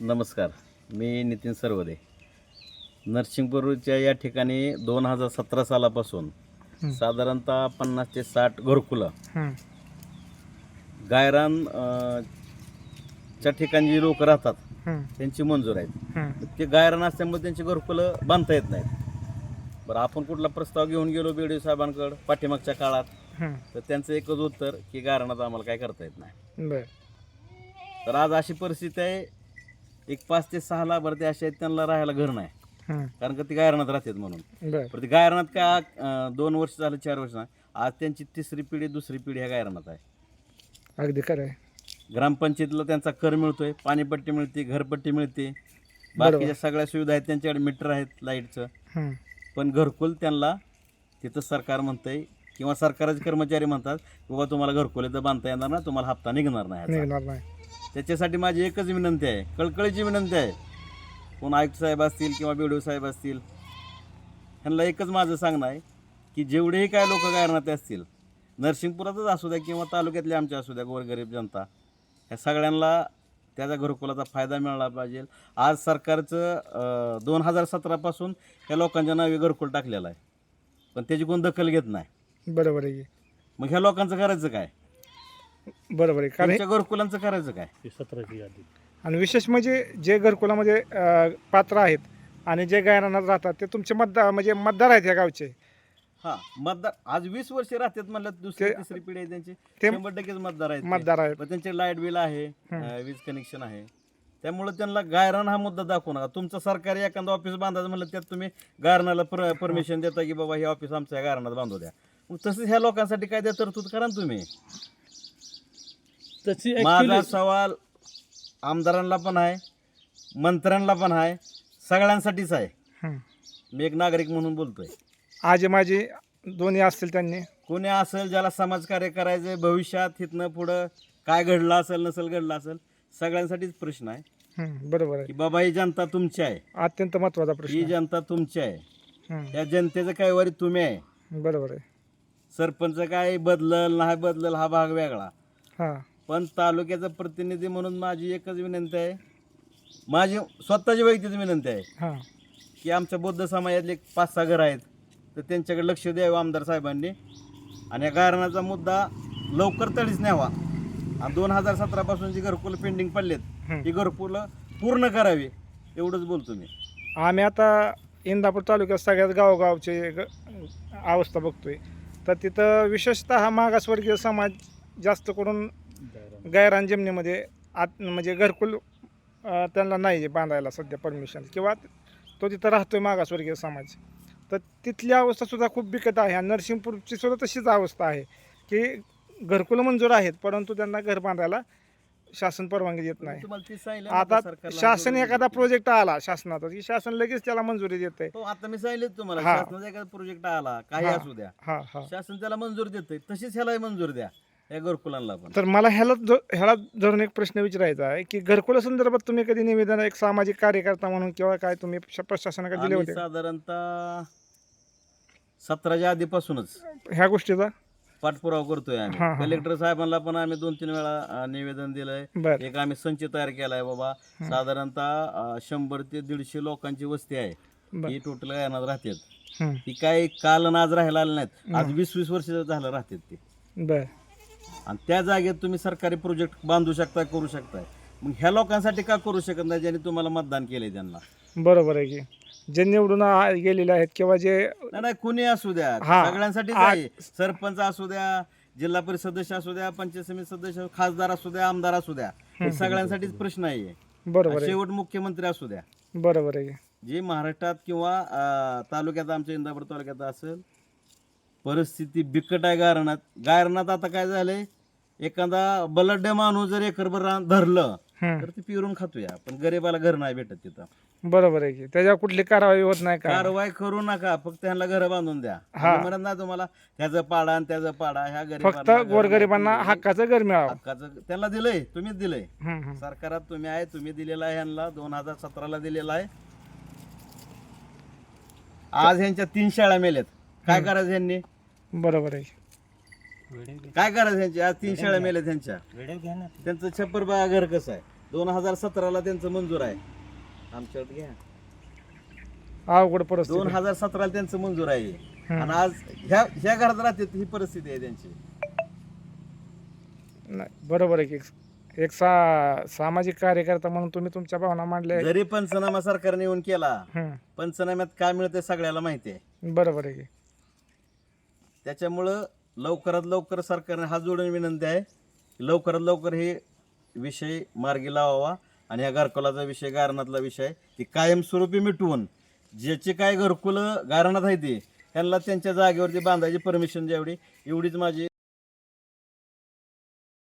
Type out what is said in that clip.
नमस्कार मी नितीन सरवदे. नरसिंगपूरच्या या ठिकाणी दोन हजार सतरा सालापासून. साधारणतः पन्नास ते साठ घरकुलं गायरान च्या ठिकाणी जी लोक राहतात हं, त्यांची मंजूर आहेत. ते गायरान असल्यामुळे त्यांची घरकुलं बांधता येत नाहीत. बरं आपण कुठला प्रस्ताव घेऊन गेलो बी डी साहेबांकडं पाठीमागच्या काळात? हं. तर त्यांचं एकच उत्तर की गायरानात आम्हाला काय करता येत नाही. तर आज अशी परिस्थिती आहे एक पाच ते सहा लाभार्थी असे आहेत त्यांना राहायला घर नाही. कारण का ती गायरानात राहतात म्हणून. पण ती गायरानात का अं, दोन वर्ष झालं चार वर्ष झालं आज त्यांची तिसरी पिढी दुसरी पिढी ह्या गायरानात आहे. अगदी खरं आहे. ग्रामपंचायतीला त्यांचा कर मिळतोय पाणीपट्टी मिळते घरपट्टी मिळते. बाकीच्या सगळ्या सुविधा आहेत त्यांच्याकडे मीटर आहेत लाईटचं. हं, पण घरकुल त्यांना तिथं सरकार म्हणतंय किंवा सरकारचे कर्मचारी म्हणतात की बाबा तुम्हाला घरकुल इथं बांधता येणार ना तुम्हाला हप्ता निघणार नाही. निघणार नाही. त्याच्यासाठी माझी एकच विनंती आहे. कळकळीची विनंती आहे. कोण आयुक्त साहेब असतील किंवा बी साहेब असतील ह्यांना एकच माझं सांगणं आहे की जेवढेही काय लोक गायरनाते असतील नरसिंगपुरातच असू द्या किंवा तालुक्यातले आमच्या असू द्या गोरगरीब जनता ह्या सगळ्यांना त्याच्या घरकुलाचा फायदा मिळाला पाहिजे. आज सरकारचं दोन हजार सतरापासून ह्या लोकांच्या नावे घरकुल टाकलेलं आहे. पण त्याची कोण दखल घेत नाही. बरोबर आहे. मग ह्या लोकांचं करायचं काय? बरोबर आहे. कारण घरकुलांचं करायचं काय? आणि विशेष म्हणजे जे घरकुलामध्ये अं, पात्र आहेत आणि जे गायरानात राहतात ते तुमचे मतदार म्हणजे मतदार आहेत या गावचे. हा मतदार आज वीस वर्ष राहतात म्हणलं दुसरी ते- तिसरी पिढी आहे त्यांची. ते शंभर टक्केच मतदार आहेत ते. मतदार आहेत. पण त्यांचे लाइट बिल आहे अं, वीज कनेक्शन आहे. त्यामुळे त्यांना गायरान हा मुद्दा दाखवू नका. तुमचं सरकारी एखादं ऑफिस बांधायचं म्हणलं त्यात तुम्ही गायरानाला परमिशन देता की बाबा हे ऑफिस आमच्या गायरानात बांधू द्या. मग तसंच ह्या लोकांसाठी काय द्या तरतूद करा ना तुम्ही. माझा सवाल आमदारांना पण आहे मंत्र्यांना पण आहे सगळ्यांसाठीच आहे. हं. मी एक नागरिक म्हणून बोलतोय. आजी माझी दोन्ही असतील त्यांनी? कोणी असेल ज्याला समाजकार्य करायचंय भविष्यात इथनं पुढं काय घडलं असेल नसेल घडलं असेल सगळ्यांसाठीच प्रश्न आहे. हं, बरोबर आहे. की बाबा ही जनता तुमची आहे. अत्यंत महत्त्वाचा प्रश्न ही. जनता तुमची आहे. हं, या जनतेचं काय वारी तुम्ही आहे. बरोबर आहे. सरपंच काय बदलल नाही बदलल हा भाग वेगळा. हां. पण तालुक्याचा प्रतिनिधी म्हणून माझी एकच विनंती आहे. माझी स्वतःची वैयक्तिक विनंती आहे हां. की आमच्या बौद्ध समाजातले एक पाच सहा घरं आहेत तर त्यांच्याकडे लक्ष द्यावं आमदार साहेबांनी. आणि या कारणाचा मुद्दा लवकर तडीच न्यावा. आणि दोन हजार सतरापासून जी घरकुलं पेंडिंग पडलेत हं. ही घरकुलं पूर्ण करावी एवढंच बोलतो मी. आम्ही आता इंदापूर तालुक्यात सगळ्यात गावगावचे ग- अवस्था बघतोय. तर तिथं विशेषतः मागासवर्गीय समाज जास्त करून गैरान जमिनीमध्ये आत म्हणजे घरकुल त्यांना नाही आहे बांधायला सध्या परमिशन किंवा तो तिथं राहतोय मागासवर्गीय समाज. तर तिथली अवस्था सुद्धा खूप बिकट आहे. आणि नरसिंगपूरची सुद्धा तशीच अवस्था आहे की घरकुलं मंजूर आहेत परंतु त्यांना घर बांधायला शासन परवानगी देत नाही. आता शासन एखादा देते. प्रोजेक्ट आला शासनाचा की शासन लगेच त्याला मंजुरी देते हो आता मी सांगितलं तुम्हाला. शासनाचा एखादा प्रोजेक्ट आला काही. असू द्या. शासन त्याला मंजूर देतंय तशीच ह्यालाही मंजूर द्या. या घरकुलांना पण तर मला ह्याला ज- ह्याला धरून एक प्रश्न विचारायचा आहे की घरकुला संदर्भात तुम्ही कधी निवेदन एक सामाजिक कार्यकर्ता म्हणून किंवा काय तुम्ही श- प्रशासनाकडे दिले आम्ही होते? साधारणतः सतराच्या आधीपासूनच ह्या गोष्टीचा? पाठपुरावा करतोय हा, आम्ही हा. कलेक्टर साहेबांना पण आम्ही दोन तीन वेळा अं, निवेदन दिलंय. बर. एक आम्ही संच तयार केलाय बाबा. साधारणतः अं, शंभर ते दीडशे लोकांची वस्ती आहे. ही टोटल गायनात राहतात. हं, ती काय काल आणि आज राहायला आले नाहीत. आज वीस वीस वर्ष झालं राहतात ते. बर. आणि त्या जागेत तुम्ही सरकारी प्रोजेक्ट बांधू शकता करू शकताय. मग ह्या लोकांसाठी का करू शकत नाही ज्यांनी तुम्हाला मतदान केलंय त्यांना? बरोबर आहे की. जे निवडून आ- गेलेले आहेत किंवा जे नाही नाही कुणी असू द्या. हा. आहे. सरपंच असू द्या जिल्हा परिषद सदस्य असू द्या पंचायत समिती सदस्य खासदार असू द्या आमदार असू द्या. हे सगळ्यांसाठीच प्रश्न आहे बरोबर आहे. शेवट मुख्यमंत्री असू द्या. बरोबर आहे की. जे महाराष्ट्रात किंवा अं, तालुक्यात आमच्या इंदापूर तालुक्यात असेल परिस्थिती बिकट आहे गारणात. गारणात आता काय झालंय? एखादा बलड्य माणूस जर एकरभर रान धरलं तर ते पिरून खातोया. पण गरीबाला घर नाही भेटत तिथं. बरोबर आहे की. त्याच्यावर कुठली कारवाई होत नाही का? कारवाई करू नका. फक्त त्यांना घर बांधून द्या. हा. म्हणत ना तुम्हाला. त्याचं पाडा आणि त्याचं पाडा. ह्या फक्त गरीबांना गोरगरिबांना. हक्काचं घर मिळावं. हक्काचं त्यांना दिलंय. तुम्हीच दिलंय. सरकारात तुम्ही आहे. तुम्ही दिलेला आहे ह्यांना. दोन हजार सतराला दिलेला आहे. आज ह्यांच्या तीन शाळा मेल्यात. काय करायचं ह्यांनी? बरोबर आहे. काय करायचं ह्यांची आज तीन शाळा मेल्यात ह्यांच्या त्यांचं छप्पर बघा घर कसं आहे. दोन हजार सतराला त्यांचं मंजूर आहे. आमच्याकडे घ्या. अवघड परिस्थिती. दोन हजार सतराला त्यांचं मंजूर आहे. आणि आज ह्या ह्या घरात राहतात ही परिस्थिती आहे त्यांची. नाही बरोबर आहे की एक सा सामाजिक कार्यकर्ता म्हणून तुम्ही तुमच्या भावना मांडल्या जरी पंचनामा सरकारने येऊन केला हम्म, पंचनाम्यात काय मिळते सगळ्याला माहिती आहे. बरोबर आहे की. त्याच्यामुळं लवकरात लवकर सरकारने हा जोडून विनंती आहे लवकरात लवकर हे विषय मार्गी लावावा आणि ह्या घरकुलाचा विषय गारणातला विषय ती कायमस्वरूपी मिटवून ज्याचे काय घरकुलं गारणात आहे ते त्यांना त्यांच्या जागेवरती बांधायची परमिशन द्यावी. एवढीच माझी